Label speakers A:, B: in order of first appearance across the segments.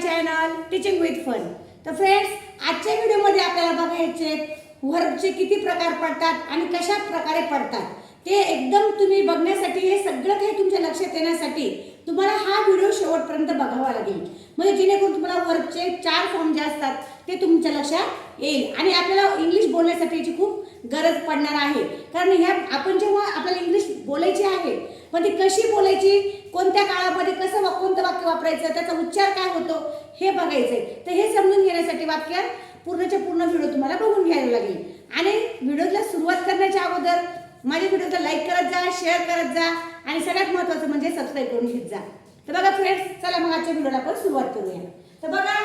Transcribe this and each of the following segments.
A: Channel teaching with fun तर friends आजच्या व्हिडिओमध्ये आपल्याला बघायचे वर्कचे किती प्रकार पडतात आणि कशा प्रकारे पडतात. ते एकदम तुम्ही बघण्यासाठी हे सगळं काही तुमच्या लक्षात येण्यासाठी तुम्हाला हा व्हिडिओ शेवटपर्यंत बघावा लागेल. म्हणजे जेणेकरून तुम्हाला वर्कचे चार फॉर्म जे असतात ते तुमच्या लक्षात येईल. आणि आपल्याला इंग्लिश बोलण्यासाठी याची खूप गरज पडणार आहे. कारण ह्या आपण जेव्हा आपल्याला इंग्लिश बोलायची आहे पण ती कशी बोलायची? कोणत्या काळामध्ये कसं वा- कोणतं वाक्य वापरायचं? त्याचा उच्चार काय होतो? हे बघायचंय. तर हे समजून घेण्यासाठी वाक्य पूर्णच्या पूर्ण व्हिडिओ तुम्हाला बघून घ्यायला लागेल. आणि व्हिडिओला सुरुवात करण्याच्या अगोदर माझ्या व्हिडिओला लाईक करत जा शेअर करत जा आणि सगळ्यात महत्त्वाचं म्हणजे सबस्क्राईब करून घेत जा. तर बघा फ्रेंड्स चला मग आजच्या व्हिडिओला आपण सुरुवात करूया. तर बघा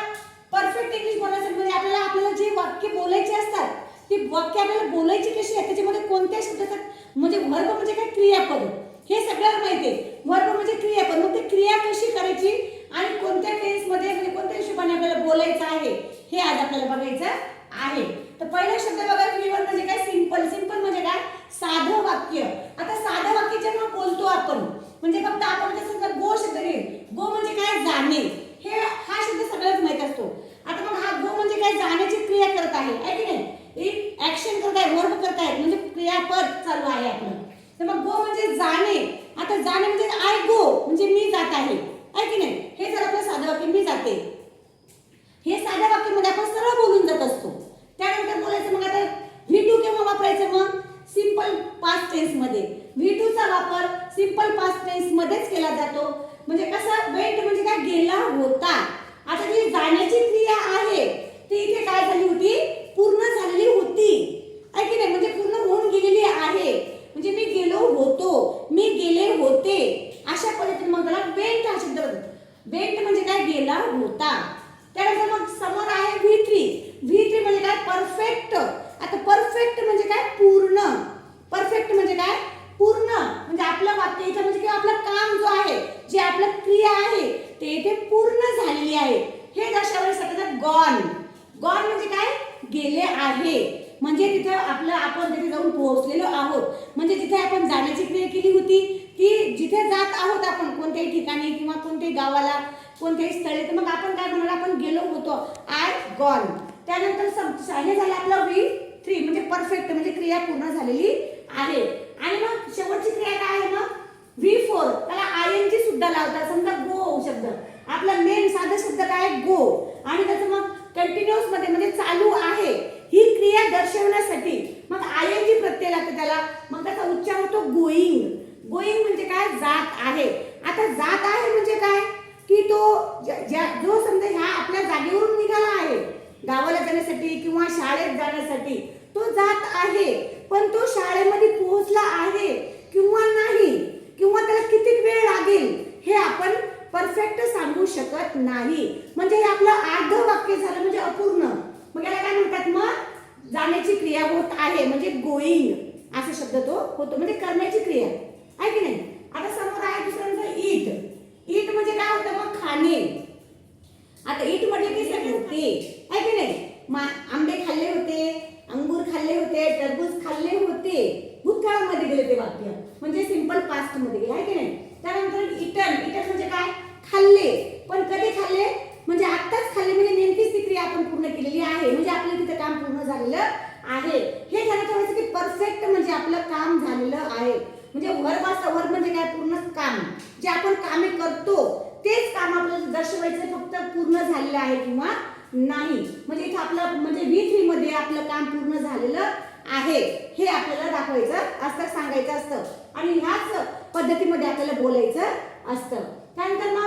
A: परफेक्ट इंग्लिश बोलण्यासाठी म्हणजे आपल्याला आपल्याला जे वाक्य बोलायचे असतात ती वाक्य आपल्याला बोलायची कशी आहे? त्याच्यामध्ये कोणत्या शब्दात म्हणजे वर्ग म्हणजे काय? क्रियापद. हे सगळ्यांना माहिती आहे. वर्ब म्हणजे क्रिया पण मग ते क्रिया कशी करायची आणि कोणत्या केसमध्ये म्हणजे कोणत्या हिशोबाने आपल्याला बोलायचं आहे हे आज आपल्याला बघायचं आहे. तर पहिला शब्द बघा क्रियापद म्हणजे काय? सिंपल सिंपल म्हणजे काय? साधं वाक्य. आता साधं वाक्य जेव्हा बोलतो आपण म्हणजे फक्त आपण कसं गो शब्द घेईल गो म्हणजे काय? जाणे. हे हा शब्द सगळ्याच माहीत असतो. आता मग हा गो म्हणजे काय? जाण्याची क्रिया करत आहे. आहे की नाही? ऍक्शन करत आहे वर्ब करत आहे म्हणजे क्रियापद चालू आहे आपलं. तर मग गो म्हणजे जाणे. आता जाणे म्हणजे आय गो म्हणजे मी जात आहे. आहे की नाही? हे जर आपलं साधं वाक्य मी जाते. हे साध्या वाक्यामध्ये आपण सरळ बोलून जात असतो त्यानंतर बोलायचं मग आता व्ही टू केव्हा वापरायचं मग सिंपल पास्ट टेन्समध्ये व्ही टू चा वापर सिंपल पास्ट टेन्स मध्येच केला जातो म्हणजे कसं वेट म्हणजे काय गेला होता आता जी जाण्याची क्रिया आहे ती इथे काय झाली होती पूर्ण झालेली होती आहे की नाही म्हणजे पूर्ण होऊन गेलेली आहे म्हणजे मी गेलो होतो मी गेले होते अशा पद्धतीने मग त्याला वेंट हा शब्द वेंट म्हणजे काय गेला होता त्यानंतर मग समोर आहे व्ही थ्री व्ही थ्री म्हणजे काय परफेक्ट आता परफेक्ट म्हणजे काय पूर्ण परफेक्ट म्हणजे काय पूर्ण म्हणजे आपलं वाक्य इथं म्हणजे किंवा आपलं काम जो आहे जे आपलं क्रिया आहे ते इथे पूर्ण झालेली आहे हे दर्शवण्यासाठी गॉन गॉन म्हणजे काय गेले आहे म्हणजे तिथं आपलं आपण तिथे जाऊन पोहोचलेलो आहोत म्हणजे जिथे आपण जाण्याची क्रिया केली होती ती जिथे जात आहोत आपण कोणत्याही ठिकाणी किंवा कोणत्याही गावाला कोणत्याही स्थळी तर मग आपण काय म्हणणार आपण गेलो होतो आय गॉन त्यानंतर सम- हे झालं आपलं वी थ्री म्हणजे परफेक्ट म्हणजे क्रिया पूर्ण झालेली आहे आणि मग शेवटची क्रिया काय आहे मग व्ही फोर त्याला आय एन जी सुद्धा लावतात समजा गो शब्द आपला मेन साधा शब्द काय गो आणि त्याचं मग कंटिन्युअसमध्ये म्हणजे चालू आहे ही क्रिया दर्शवण्यासाठी मग आय एन जी प्रत्यय लागतं त्याला मग त्याचा उच्चार होतो गोईंग गोईंग म्हणजे काय जात आहे आता जात आहे म्हणजे काय की तो ज्या- ज्या- जो समजा ह्या आपल्या जागेवरून निघाला आहे गावाला जाण्यासाठी किंवा शाळेत जाण्यासाठी तो जात आहे पण तो शाळेमध्ये पोहोचला आहे किंवा नाही किंवा त्याला किती वेळ लागेल हे आपण परफेक्ट सांगू शकत नाही. म्हणजे हे आपलं अर्ध वाक्य झालं म्हणजे अपूर्ण. मग याला काय म्हणतात मग? जाण्याची क्रिया होत आहे. म्हणजे गोईंग असा शब्द तो होतो. म्हणजे करण्याची क्रिया. आहे की नाही? आता समोर आहे दुसऱ्यांचं ईट ईट म्हणजे काय होतं मग? खाणे. आता ईट म्हणजे की सगळे होते. आहे की नाही? मा- आंबे खाल्ले होते अंगूर खाल्ले होते टरबूज खाल्ले होते. भूतकाळामध्ये गेले ते वाक्य. म्हणजे सिंपल पास्टमध्ये. गेले आहे की नाही? त्यानंतर इटन इटन म्हणजे काय? खाल्ले. पण कधी खाल्ले? म्हणजे आत्ताच खाल्ले म्हणजे नेमकीच ती क्रिया आपण पूर्ण केलेली आहे. म्हणजे आपलं तिथं काम पूर्ण झालेलं आहे. हे झालं व्हायचं की परफेक्ट म्हणजे आपलं काम झालेलं आहे. म्हणजे वर्ब असतं म्हणजे काय? पूर्ण काम. जे आपण कामे करतो तेच काम आपल्याला दर्शवायचं फक्त पूर्ण झालेलं आहे किंवा नाही. म्हणजे इथं आपलं म्हणजे व्ही थ्री मध्ये आपलं काम पूर्ण झालेलं आहे. हे आपल्याला दाखवायचं असतं सांगायचं असतं. आणि ह्याच पद्धतीमध्ये आपल्याला बोलायचं असतं. त्यानंतर मग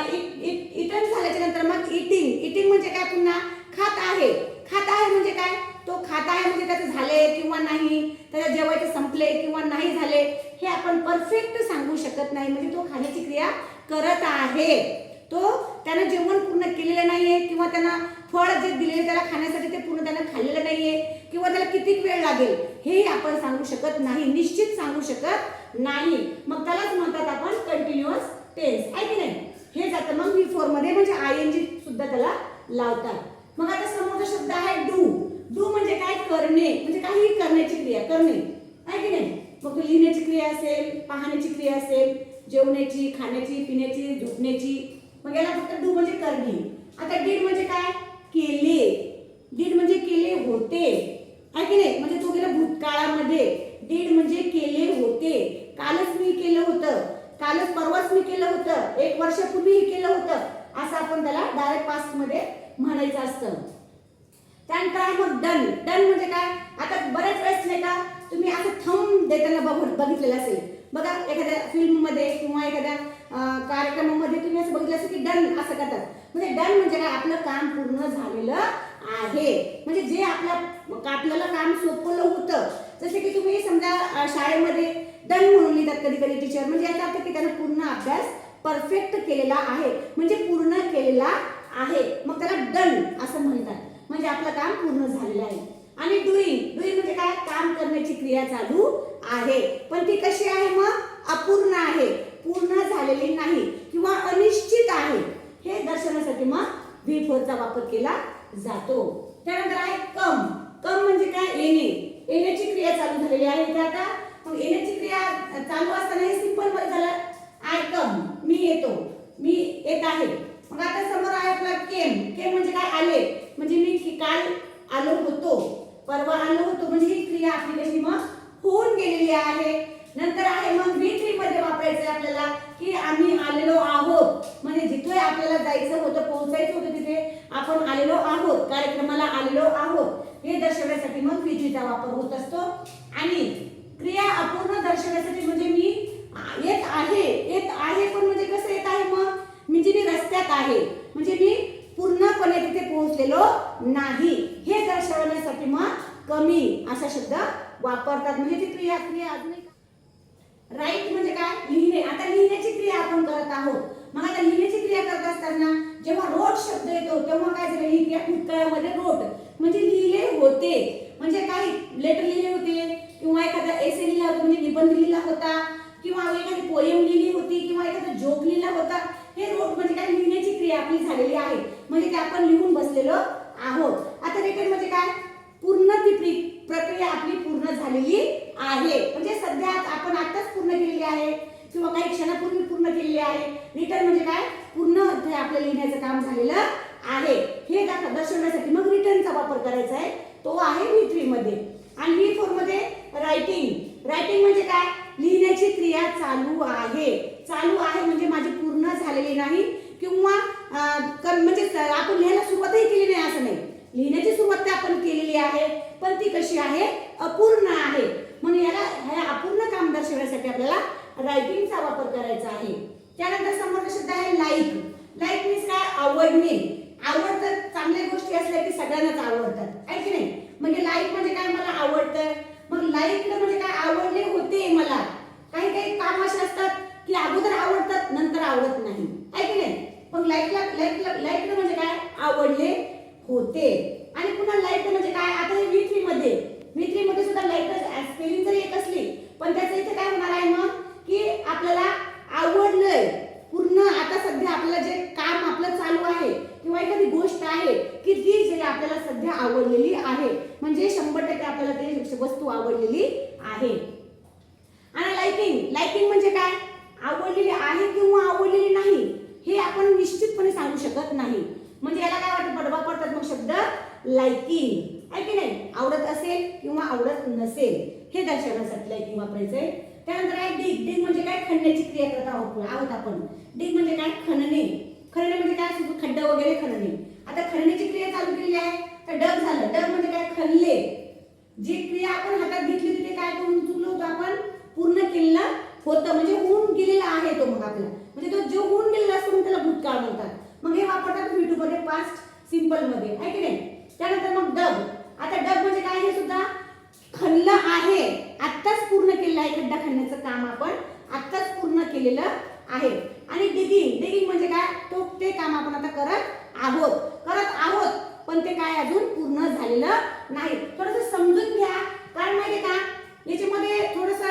A: इटन झाल्याच्यानंतर मग इटिंग इटिंग म्हणजे काय पुन्हा? खात आहे. खात आहे म्हणजे काय? तो खात आहे म्हणजे त्याचं झाले किंवा नाही त्याच्या जेवायचे संपले किंवा नाही झाले हे आपण परफेक्ट सांगू शकत नाही. म्हणजे तो खाण्याची क्रिया करत आहे. तो त्यानं जेवण पूर्ण केलेलं नाहीये किंवा त्यांना फळ जे दिलेले त्याला खाण्यासाठी ते पूर्ण त्यानं खाल्लेलं नाहीये किंवा त्याला किती वेळ लागेल हेही आपण सांगू शकत नाही. निश्चित सांगू शकत नाही. मग त्यालाच म्हणतात आपण कंटिन्युअस टेन्स आहे की नाही हे जातं मग बी फोरमध्ये म्हणजे आय एन जी सुद्धा त्याला लावतात. मग आता समोरचा शब्द आहे डू डू म्हणजे काय करणे? म्हणजे काही करण्याची क्रिया करणे. आहे की नाही? मग लिहिण्याची क्रिया असेल पाहण्याची क्रिया असेल जेवण्याची खाण्याची पिण्याची झोपण्याची. मग याला फक्त डू म्हणजे करणे. आता डीड म्हणजे काय? केले. डीड म्हणजे केले होते. आहे की नाही? म्हणजे तो गेला भूतकाळामध्ये. डीड म्हणजे केले होते. कालच मी केलं होतं. कालच परवाच मी केलं होतं. एक वर्षापूर्वीही केलं होतं. असं आपण त्याला डायरेक्ट पास्टमध्ये म्हणायचं असतं. त्यानंतर आहे मग डन डन म्हणजे काय? आता बऱ्याच वेळेस नाही का तुम्ही असं थंब देताना बघ बघितलेलं असेल. बघा एखाद्या फिल्ममध्ये किंवा एखाद्या कार्यक्रमामध्ये तुम्ही असं बघितलं असेल की डन असं करतात. म्हणजे डन म्हणजे काय? आपलं काम पूर्ण झालेलं आहे. म्हणजे जे आपल्या आपल्याला काम सोपवलं होतं. जसे की तुम्ही समजा शाळेमध्ये डन म्हणून लिहितात कधी कधी टीचर म्हणजे याचा अर्थ की त्यांना पूर्ण अभ्यास परफेक्ट केलेला आहे. म्हणजे पूर्ण केलेला आहे. मग त्याला डन असं म्हणतात. म्हणजे आपलं काम पूर्ण झालेलं आहे. आणि डुईंग डुईंग म्हणजे काय? काम करण्याची क्रिया चालू आहे. पण ती कशी आहे मग? अपूर्ण आहे. पूर्ण झालेली नाही किंवा अनिश्चित आहे. हे दर्शवण्यासाठी मग व्ही फोरचा वापर केला जातो. त्यानंतर आहे कम कम म्हणजे काय? येणे. येण्याची क्रिया चालू झालेली आहे इथे आता. मग येण्याची क्रिया चालू असताना हे सिंपलमध्ये झालं. आय कम मी येतो. मी येत आहे. मग आता समोर आहे आपला केम केम म्हणजे काय? आले. म्हणजे मी की- काल आलो होतो. परवा आलो होतो. म्हणजे ही क्रिया आपली कशी मग होऊन गेलेली आहे. नंतर आहे मग वी थ्री मध्ये वापरायचं आहे आपल्याला की आम्ही आलेलो आहोत. म्हणजे जिथे आपल्याला जायचं होतं पोहोचायचं होतं तिथे आपण आलेलो आहोत. कार्यक्रमाला आलेलो आहोत. हे दर्शवण्यासाठी मग वी थ्रीचा वापर होत असतो. आणि क्रिया अपूर्ण दर्शवण्यासाठी म्हणजे मी येत आहे येत आहे पण म्हणजे कसं येत आहे मग? म्हणजे मी रस्त्यात आहे. म्हणजे मी पूर्णपणे तिथे पोहोचलेलो नाही. हे दर्शवण्यासाठी मग कमी असा शब्द वापरतात. म्हणजे ती क्रिया क्रिया अजून राईट म्हणजे काय? लिहिणे. आता लिहिण्याची क्रिया आपण करत आहोत. मग आता लिहिण्याची क्रिया करत असताना जेव्हा रोट शब्द येतो तेव्हा काय झालं? ही क्रिया भूतकाळामध्ये रोट. म्हणजे लिहिले होते. म्हणजे काय लेटर लिहिले होते किंवा एखादा एसे लिहिला होता म्हणजे निबंध लिहिला होता. किंवा एखादी पोयम लिहिली होती किंवा एखादा जोक लिहिला होता हे रोट म्हणजे काय? लिहिण्याची क्रिया आपली झालेली आहे. म्हणजे ते आपण लिहून बसलेलो आहोत. आता रेकॉर्ड म्हणजे काय? पूर्ण ती प्रक्रिया आपली पूर्ण झालेली आहे. म्हणजे सध्या आपण आताच पूर्ण केलेली आहे. किंवा काही क्षणापूर्वी पूर्ण केलेली आहे. रिटर्न म्हणजे काय? पूर्ण ते आपलं लिहिण्याचं काम झालेलं आहे. हे दाख- दर्शवण्यासाठी मग रिटर्नचा वापर करायचा आहे. तो आहे व्ही थ्री मध्ये. आणि व्ही फोरमध्ये रायटिंग रायटिंग म्हणजे काय? लिहिण्याची क्रिया चालू आहे. चालू आहे म्हणजे माझी पूर्ण झालेली नाही किंवा म्हणजे आपण लिहायला सुरुवातही केली नाही असं नाही. लिहिण्याची सुरुवात तर आपण केलेली आहे पण ती कशी आहे? अपूर्ण आहे. म्हणून याला हे अपूर्ण काम दर्शवण्यासाठी आपल्याला रायटिंगचा वापर करायचा आहे. त्यानंतर समोर शब्द आहे लाईक लाईक मीन्स काय? आवडणे. आवडतं चांगल्या गोष्टी असल्या की सगळ्यांनाच आवडतात. आहे की नाही? म्हणजे लाईक म्हणजे काय? मला आवडतं. मग लाईक म्हणजे काय आवडले होते मला? काही काही काम असे असतात की अगोदर आवडतात नंतर आवडत नाही. आहे की नाही? मग लाईकला लाईकला लाईक म्हणजे काय? आवडले होते. आणि पुन्हा लाईक म्हणजे काय? आता हे व्ही थ्री मध्ये. मध्ये सुद्धा लाईक स्पेलिंग जरी येत असली पण त्याचं इथे काय होणार आहे मग की आपल्याला आवडलंय पूर्ण आता सध्या आपल्याला जे काम आपलं चालू आहे किंवा एखादी गोष्ट आहे की ती जे आपल्याला सध्या आवडलेली आहे म्हणजे शंभर टक्के आपल्याला ती वस्तू आवडलेली आहे आणि लाइकिंग लाइकिंग म्हणजे काय आवडलेली आहे किंवा आवडलेली नाही हे आपण निश्चितपणे सांगू शकत नाही म्हणजे याला काय वाटतं पडवा पडतात मग शब्द लाइकिंग आहे की नाही आवडत असेल किंवा आवडत नसेल हे दर्शवण्यासाठी लाइकिंग वापरायचंय त्यानंतर काय डिग डिग म्हणजे काय खणण्याची क्रिया करत आहोत आपण. डिग म्हणजे काय? खणणे खणणे म्हणजे काय? खड्ड वगैरे खणणे आता खणण्याची क्रिया चालू केलेली आहे. तर डग झालं. डग म्हणजे काय? खणले जी क्रिया आपण हातात घेतली तिथे काय करून चुकलो होतो आपण? पूर्ण केलेलं होतं. म्हणजे होऊन गेलेला आहे तो मग आपला. म्हणजे तो जो होऊन गेलेला असतो मग त्याला भूतकाळ म्हणतात. मग हे वापरतात व्हिडिओमध्ये पास्ट सिंपलमध्ये. आहे की नाही? त्यानंतर मग डग. आता डग म्हणजे काय हे सुद्धा? खणलं आहे. आत्ताच पूर्ण केलेलं आहे खड्डा खणण्याचं काम आपण. आत्ताच पूर्ण केलेलं आहे. आणि डिगिंग डिगिंग म्हणजे काय? तो ते काम आपण आता करत आहोत. करत आहोत पण ते काय अजून पूर्ण झालेलं नाही. थोडस समजून घ्या. कारण माहितीये का? याच्यामध्ये थोडस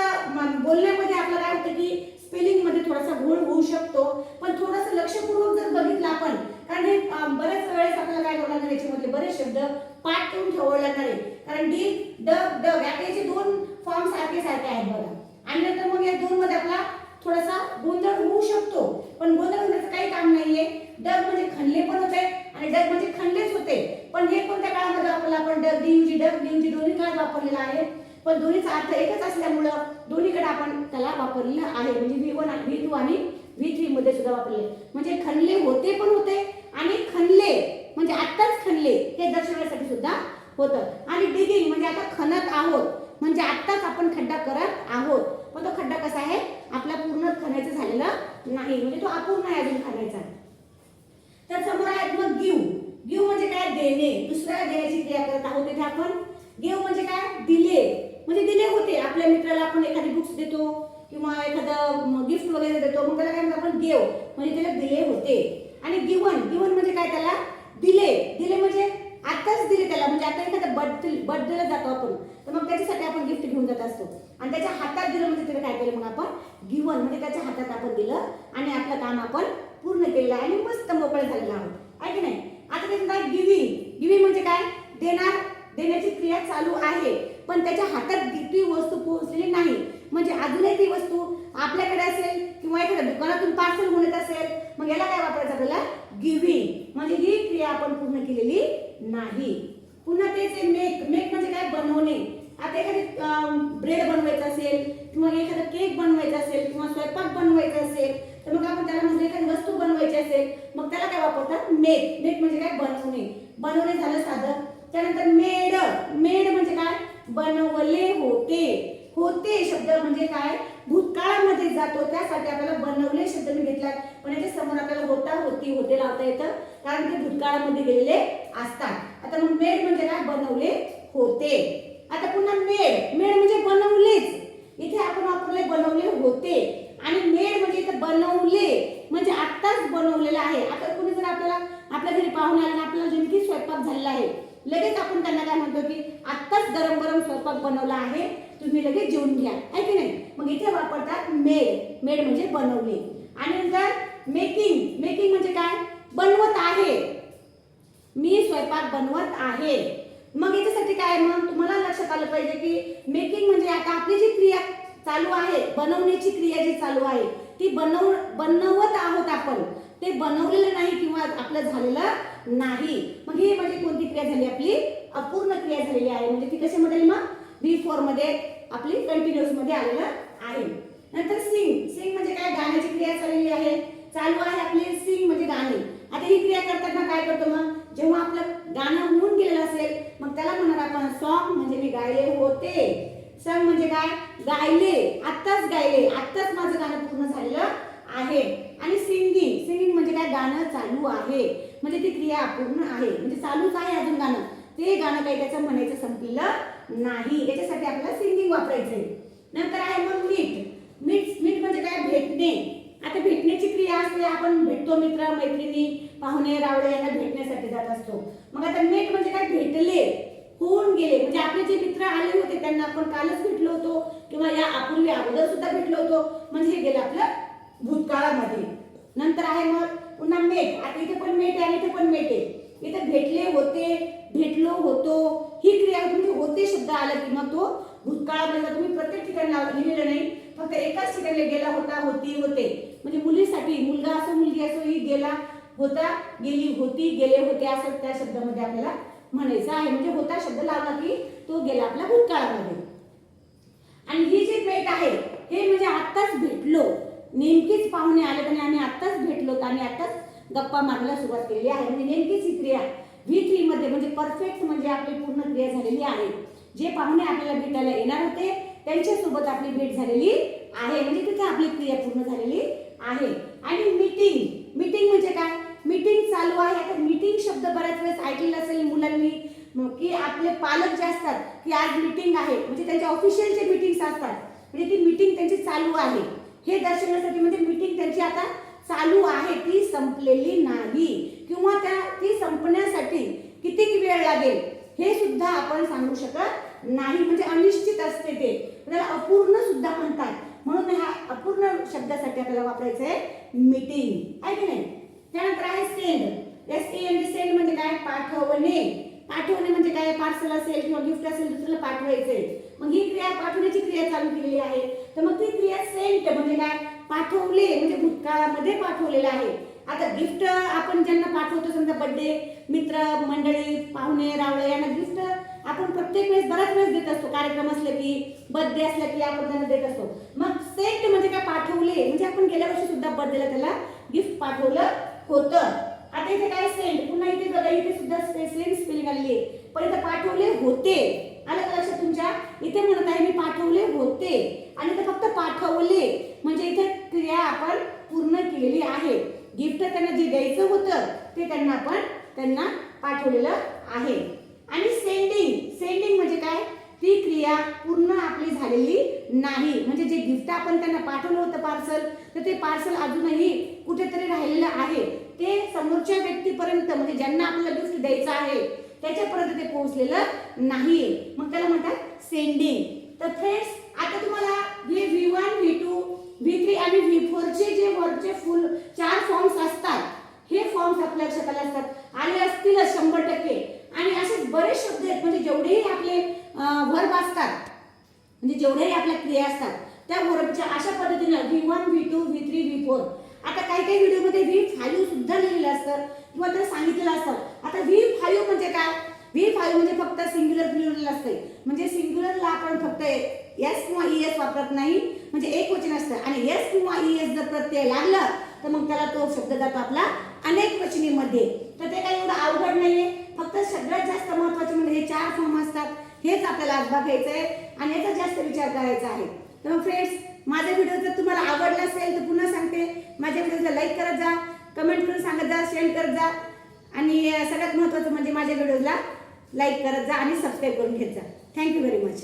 A: बोलण्यामध्ये आपलं काय होतं की स्पेलिंगमध्ये थोडासा घोळ होऊ शकतो. पण थोडस लक्षपूर्वक जर बघितलं आपण कारण हे बऱ्याच वेळेस आपल्याला काय करावं लागणार याच्यामधले बरेच शब्द पाठ करून ठेवावे लागणार आहे. कारण डी डग डग आता याचे दोन फॉर्म सारखे सारखे आहेत बघा. आणि नंतर मग या दोन मध्ये आपला थोडासा गोंधळ होऊ शकतो. पण गोंधळ होण्याचं काही काम नाहीये. डग म्हणजे खणले पण होते आणि डग म्हणजे खणलेच होते. पण हे कोणत्या काळामध्ये वापरलं आपण? डग डिंजी डग डिंजी दोन्ही काळात वापरलेला आहे. पण दोन्हीचा अर्थ एकच असल्यामुळं दोन्हीकडे आपण त्याला वापरलेलं आहे. म्हणजे व्ही वन व्ही टू आणि व्ही थ्री मध्ये सुद्धा वापरले म्हणजे खणले होते पण होते आणि खणले म्हणजे आत्ताच खणले हे दर्शवण्यासाठी सुद्धा होतं. आणि डिगिंग म्हणजे आता खणत आहोत. म्हणजे आत्ताच आपण खड्डा करत आहोत. पण तो खड्डा कसा आहे? आपला पूर्ण खणायचं झालेला नाही. म्हणजे तो अपूर्ण आहे अजून खणायचा. तर समोर आहेत मग गिव गिव म्हणजे काय? देणे. दुसऱ्याला देण्याची क्रिया करत आहोत तिथे आपण. गिव म्हणजे काय? दिले. म्हणजे दिले होते. आपल्या मित्राला आपण एखादी बुक्स देतो किंवा एखादं गिफ्ट वगैरे देतो. मग त्याला काय म्हणतो आपण? देव म्हणजे त्याला दिले होते. आणि गिवन. गिवन म्हणजे काय त्याला? दिले. दिले म्हणजे आताच दिले त्याला. म्हणजे आता एखादा बर्थडे बर्थडेला जातो आपण. तर मग त्याच्यासाठी आपण गिफ्ट घेऊन जात असतो. आणि त्याच्या हातात दिलं म्हणजे त्याला काय केलं मग आपण? गिवन म्हणजे त्याच्या हातात आपण दिलं आणि आपलं काम आपण पूर्ण केलेलं आहे आणि मस्त मोकळे झालेलं आहोत. आहे की नाही? आता ते म्हणतात गिविंग गिविंग म्हणजे काय? देणार देण्याची क्रिया चालू आहे. पण त्याच्या हातात ती वस्तू पोहोचलेली नाही. म्हणजे अजूनही ती वस्तू आपल्याकडे असेल किंवा एखाद्या दुकानातून पार्सल होऊन येत असेल मग याला काय वापरायचं आपल्याला? गिविंग म्हणजे ही क्रिया आपण पूर्ण केलेली नाही. पुन्हा तेच आहे मेक मेक म्हणजे काय? बनवणे. आता एखादी ब्रेड बनवायचं असेल किंवा एखादा केक बनवायचा असेल किंवा स्वयंपाक बनवायचा असेल तर मग आपण त्याला म्हणजे एखादी वस्तू बनवायची असेल मग त्याला काय वापरतात? मेक मेक म्हणजे काय? बनवणे. बनवणे झालं साधं. त्यानंतर मेड मेड म्हणजे काय? बनवले होते. होते शब्द म्हणजे काय? भूतकाळामध्ये जातो त्यासाठी आपल्याला बनवले शब्द मी घेतलात पण याच्या समोर आपल्याला होता होती होते लावता येतं. कारण ते भूतकाळामध्ये गेलेले असतात. आता मग मेड म्हणजे काय? बनवले होते. आता पुन्हा मेड मेड म्हणजे बनवलेच. इथे आपण वापरले बनवले होते. आणि मेड म्हणजे इथे बनवले म्हणजे आत्ताच बनवलेलं आहे. आता कुणी जर आपल्याला आपल्या घरी पाहुणे आले आपला आपल्याला नेमकी स्वयंपाक झालेला आहे लगेच आपण त्यांना काय म्हणतो की आत्ताच गरम गरम स्वयंपाक बनवला आहे तुम्ही लगेच जेवून घ्या. आहे की नाही? मग इथे वापरतात मेड. मेड म्हणजे बनवले आणि नंतर मेकिंग मेकिंग म्हणजे काय? बनवत आहे. मी स्वयंपाक बनवत आहे. मग याच्यासाठी काय मग? तुम्हाला लक्षात आलं पाहिजे की मेकिंग म्हणजे आता आपली जी क्रिया चालू आहे बनवण्याची क्रिया जी चालू आहे ती बनव बनवत आहोत आपण. ते बनवलेलं नाही किंवा आपलं झालेलं नाही. मग ही म्हणजे कोणती क्रिया झाली? आपली अपूर्ण क्रिया झालेली आहे. म्हणजे ती कशामध्ये मग? बी फोरमध्ये आपली कंटिन्युअसमध्ये आलेलं आहे. नंतर सिंग सिंग म्हणजे काय? गाण्याची क्रिया चाललेली आहे. चालू आहे आपली सिंग म्हणजे गाणे. आता ही क्रिया करताना काय करतो मग? जेव्हा आपलं गाणं होऊन गेलेलं असेल मग त्याला म्हणणार आपण सॉन्ग म्हणजे मी गायले होते. सॉन्ग म्हणजे काय? गायले. आत्ताच गायले. आत्ताच माझं गाणं पूर्ण झालेलं आहे. आणि सिंगिंग सिंगिंग म्हणजे काय? गाणं चालू आहे. म्हणजे ती क्रिया अपूर्ण आहे. म्हणजे चालूच आहे अजून गाणं. ते गाणं काही त्याचं म्हणायचं संपलेलं नाही. याच्यासाठी आपल्याला सिंगिंग वापरायचंय. नंतर आहे मग मीट मीट मीट म्हणजे काय? भेटणे. आता भेटण्याची क्रिया असते. आपण भेटतो मित्र मैत्रिणी पाहुणे रावळे यांना भेटण्यासाठी जात असतो. मग आता मीट म्हणजे काय? भेटले होऊन गेले. म्हणजे आपले जे मित्र आले होते त्यांना आपण कालच भेटलो होतो. किंवा या अपूर्वी अगोदर सुद्धा भेटलो होतो. म्हणजे हे गेलं आपलं भूतकाळामध्ये. नंतर आहे मग पुन्हा मेट. आता इथे पण मेट आहे आणि इथे पण मेट आहे. इथे भेटले होते भेटलो होतो. ही क्रिया म्हणजे होते शब्द आला की मग तो भूतकाळामध्ये तुम्ही प्रत्येक ठिकाणी लाव- लिहिलेलं नाही. फक्त एकाच ठिकाणी गेला होता होती होते. म्हणजे मुलीसाठी मुलगा असो मुलगी असो ही गेला होता गेली होती गेले होते असं त्या शब्दामध्ये आपल्याला म्हणायचं आहे. म्हणजे होता शब्द लावला की तो गेला आपल्या भूतकाळामध्ये. आणि ही जी भेट आहे हे म्हणजे आत्ताच भेटलो. नेमकीच पाहुणे आले आणि आम्ही आत्ताच भेटलो आणि आत्ताच गप्पा मारायला सुरुवात केलेली आहे. म्हणजे नेमकीच ही क्रिया व्ही थ्री मध्ये म्हणजे परफेक्ट म्हणजे आपली पूर्ण क्रिया झालेली आहे. जे पाहुणे आपल्याला भेटायला येणार होते त्यांच्यासोबत आपली भेट झालेली आहे. म्हणजे तिथे आपली क्रिया पूर्ण झालेली आहे. आणि मीटिंग मीटिंग म्हणजे काय? मीटिंग चालू आहे. आता मीटिंग शब्द बऱ्याच वेळेस ऐकलेला असेल मुलांनी मग की आपले पालक जे असतात की आज मीटिंग आहे. म्हणजे त्यांच्या ऑफिशियलचे मीटिंग्स असतात म्हणजे ती मीटिंग त्यांची चालू आहे. हे दर्शवण्यासाठी म्हणजे मीटिंग त्यांची आता चालू आहे ती संपलेली नाही. किंवा त्या ती संपण्यासाठी किती वेळ लागेल हे सुद्धा आपण सांगू शकत नाही. म्हणजे अनिश्चित असते ते. त्याला अपूर्ण सुद्धा म्हणतात. म्हणून हा अपूर्ण शब्दासाठी आपल्याला वापरायचं आहे मीटिंग आहे की नाही? त्यानंतर आहे send S E N send म्हणजे काय? पाठवणे. पाठवणे म्हणजे काय? पार्सल असेल किंवा गिफ्ट असेल दुसऱ्याला पाठवायचंय. मग ही क्रिया पाठवण्याची क्रिया चालू केलेली आहे. तर मग ती क्रिया सेंट म्हणजे काय? पाठवले म्हणजे भूतकाळामध्ये पाठवलेलं आहे. आता गिफ्ट आपण ज्यांना पाठवतो समजा बर्थडे मित्र मंडळी पाहुणे रावळे यांना गिफ्ट आपण प्रत्येक वेळेस बऱ्याच वेळेस देत असतो. कार्यक्रम असले की बर्थडे असला की आपण त्यांना देत असतो. मग सेंट म्हणजे काय? पाठवले. म्हणजे आपण गेल्या वर्षी सुद्धा बर्थडेला त्याला गिफ्ट पाठवलं होतं. आता इथे काय सेंट पुन्हा इथे बघा इथे सुद्धा सेम आलेली आहे पण इथं पाठवले होते. आलं का लक्षात तुमच्या? इथे म्हणत आहे मी पाठवले होते. आणि ते फक्त पाठवले. म्हणजे इथे क्रिया आपण पूर्ण केलेली आहे. गिफ्ट त्यांना जे द्यायचं होतं ते त्यांना आपण त्यांना पाठवलेलं आहे. आणि सेंडिंग सेंडिंग म्हणजे काय? ती क्रिया पूर्ण आपली झालेली नाही. म्हणजे जे गिफ्ट आपण त्यांना पाठवलं होतं पार्सल तर ते पार्सल अजूनही कुठेतरी राहिलेलं आहे. ते समोरच्या व्यक्तीपर्यंत म्हणजे ज्यांना आपल्याला गिफ्ट द्यायचं आहे त्याच्यापर्यंत ते पोहोचलेलं नाहीये. मग त्याला म्हणतात सेंडिंग तर फ्रेंड्स आता तुम्हाला हे V one V two V three आणि व्ही फोरचे जे वरचे फुल चार फॉर्म्स असतात हे फॉर्म्स आपल्या लक्षात आले असतात. आले असतीलच शंभर टक्के. आणि असे बरेच शब्द आहेत म्हणजे जेवढेही आपले वर्ब असतात म्हणजे जेवढ्याही आपल्या क्रिया असतात त्या वर्बच्या अशा पद्धतीनं V one V two V three V four आता काही काही व्हिडिओमध्ये व्ही फायू सुद्धा लिहिलेलं असतं. किंवा तर सांगितलेलं असतं. आता व्ही फायू म्हणजे काय? व्ही फायू म्हणजे फक्त सिंग्युलर लिहिलेलं असते म्हणजे सिंग्युलरला आपण फक्त एस किंवा ई एस वापरत नाही. म्हणजे एक वचन असतं. आणि एस किंवा ई एस जर प्रत्यय लागला तर मग त्याला तो शब्द जातो आपला अनेक वचनीमध्ये. तर ते काही एवढं अवघड नाहीये. फक्त सगळ्यात जास्त महत्त्वाचे म्हणजे हे चार फॉर्म असतात. हेच आपल्याला आज बघायचं आहे आणि याचा जास्त विचार करायचा आहे. तर मग फ्रेंड्स माझा व्हिडिओ जर तुम्हाला आवडला असेल तर पुन्हा सांगते. माझ्या व्हिडिओला लाईक करत जा कमेंट करून सांगत जा शेअर करत जा. आणि सगळ्यात महत्त्वाचं म्हणजे माझ्या व्हिडिओला लाईक करत जा आणि सबस्क्राईब करून घेत जा. Thank you very much